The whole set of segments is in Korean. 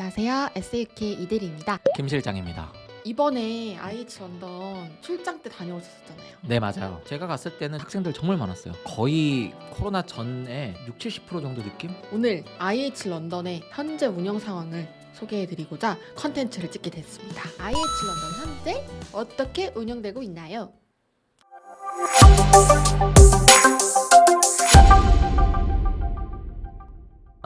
안녕하세요. SUK 이대리입니다. 김 실장입니다. 이번에 IH 런던 출장 때 다녀오셨잖아요. 네 맞아요. 제가 갔을 때는 학생들 정말 많았어요. 거의 코로나 전에 6, 70% 정도 느낌? 오늘 IH 런던의 현재 운영 상황을 소개해드리고자 컨텐츠를 찍게 됐습니다. IH 런던 현재 어떻게 운영되고 있나요?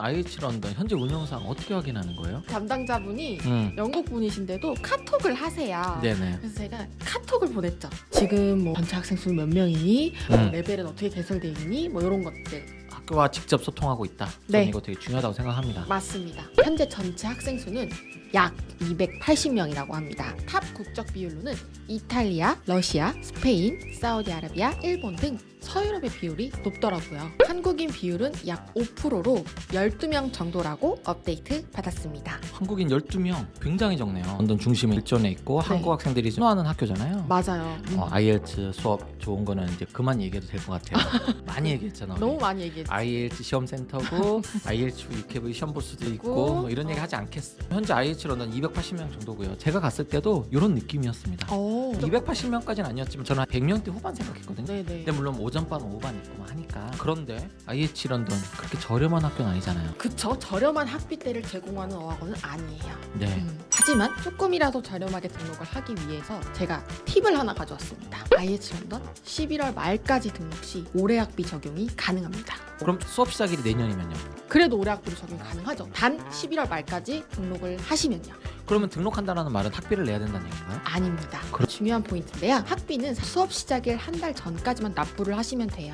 IH 런던 현재 운영상 어떻게 확인하는 거예요? 담당자분이 음, 영국 분이신데도 카톡을 하세요. 네네. 그래서 제가 카톡을 보냈죠. 지금 뭐 전체 학생 수몇 명이니, 음, 레벨은 어떻게 개설되어 있니, 뭐 이런 것들 학교와 직접 소통하고 있다. 저는 네. 이거 되게 중요하다고 생각합니다. 맞습니다. 현재 전체 학생 수는 약 280명이라고 합니다. 탑 국적 비율로는 이탈리아, 러시아, 스페인, 사우디아라비아, 일본 등 서유럽의 비율이 높더라고요. 한국인 비율은 약 5%로 12명 정도라고 업데이트 받았습니다. 한국인 12명 굉장히 적네요. 런던 중심 일전에 있고 네. 한국 학생들이 선호하는 학교잖아요. 맞아요. 음. 어, IELTS 수업 좋은 거는 이제 그만 얘기해도 될 것 같아요. 많이 얘기했잖아. 우리. 너무 많이 얘기했죠. IELTS 시험 센터고 IELTS UKV 시험 볼 수도 있고 뭐 이런 얘기 어. 하지 않겠어. 현재 IELTS 런던 280명 정도고요. 제가 갔을 때도 이런 느낌이었습니다. 오. 280명까지는 아니었지만 저는 한 100명대 후반 생각했거든요. 네네. 근데 물론 오 전반 오후반 있고 뭐 하니까 그런데 IH 런던 그렇게 저렴한 학교는 아니잖아요. 그쵸. 저렴한 학비대를 제공하는 어학원은 아니에요. 네. 음, 하지만 조금이라도 저렴하게 등록을 하기 위해서 제가 팁을 하나 가져왔습니다. IH 런던 11월 말까지 등록 시 올해 학비 적용이 가능합니다. 그럼 수업 시작일이 내년이면요. 그래도 올해 학비로 적용 가능하죠. 단 11월 말까지 등록을 하시면요. 그러면 등록한다는 말은 학비를 내야 된다는 얘기인가요? 아닙니다. 그럼- 중요한 포인트인데요. 학비는 수업 시작일 한 달 전까지만 납부를 하시면 돼요.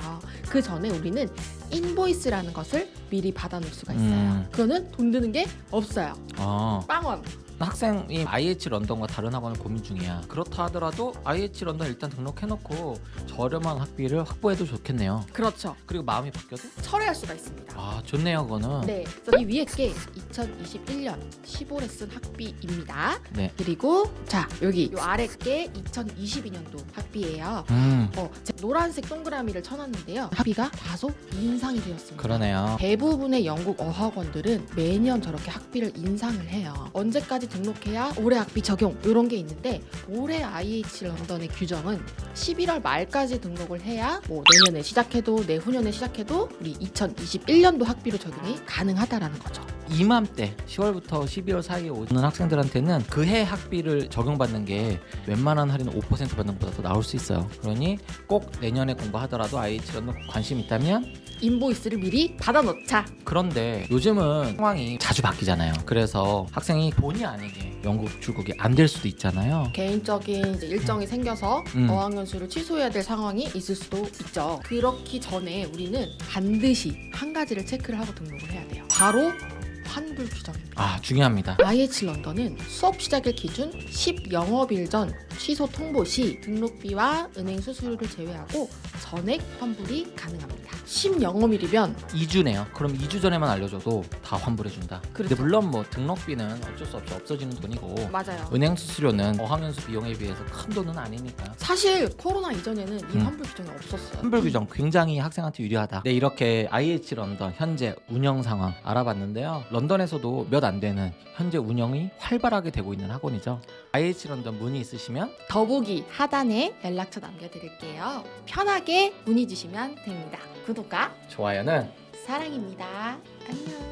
그 전에 우리는 인보이스라는 것을 미리 받아놓을 수가 있어요. 음. 그거는 돈 드는 게 없어요. 아, 빵원. 학생이 IH 런던과 다른 학원을 고민 중이야. 그렇다 하더라도 IH 런던 일단 등록해놓고 저렴한 학비를 확보해도 좋겠네요. 그렇죠. 그리고 마음이 바뀌어도 철회할 수가 있습니다. 아 좋네요 그거는. 네, 그래서 이 위에 게 2021년 15레슨 학비입니다. 네. 그리고 자 여기 요 아래 게 2022년도 학비예요. 음 어, 제가 노란색 동그라미를 쳐놨는데요. 학비가 다소 인상이 되었습니다. 그러네요. 대부분의 영국 어학원들은 매년 저렇게 학비를 인상을 해요. 언제까지 등록해야 올해 학비 적용 이런 게 있는데 올해 IH 런던의 규정은 11월 말까지 등록을 해야 뭐 내년에 시작해도 내후년에 시작해도 우리 2021년도 학비로 적용이 가능하다라는 거죠. 이맘때 10월부터 12월 사이에 오는 학생들한테는 그 해 학비를 적용받는 게 웬만한 할인 5% 받는 것보다 더 나올 수 있어요. 그러니 꼭 내년에 공부하더라도 IH 런던 관심 있다면 인보이스를 미리 받아 놓자. 그런데 요즘은 상황이 자주 바뀌잖아요. 그래서 학생이 본의 아니게 영국 출국이 안 될 수도 있잖아요. 개인적인 이제 일정이 생겨서 음. 어학연 수를 취소해야 될 상황이 있을 수도 있죠. 그렇기 전에 우리는 반드시 한 가지를 체크를 하고 등록을 해야 돼요. 바로 환불 규정입니다. 아 중요합니다. IH 런던은 수업 시작일 기준 10 영업일 전 취소 통보 시 등록비와 은행 수수료를 제외하고 전액 환불이 가능합니다. 10영업일이면 2주네요. 그럼 2주 전에만 알려줘도 다 환불해준다. 근데 그렇죠. 물론 뭐 등록비는 어쩔 수 없이 없어지는 돈이고 맞아요. 은행 수수료는 어학연수 비용에 비해서 큰 돈은 아니니까. 사실 코로나 이전에는 이 음. 환불 규정이 없었어요. 환불 규정 굉장히 학생한테 유리하다. 네, 이렇게 IH 런던 현재 운영 상황 알아봤는데요. 런던에서도 몇 안 되는 현재 운영이 활발하게 되고 있는 학원이죠. IH 런던 문의 있으시면 더보기 하단에 연락처 남겨드릴게요. 편하게 문의 주시면 됩니다. 구독과 좋아요는 사랑입니다. 안녕.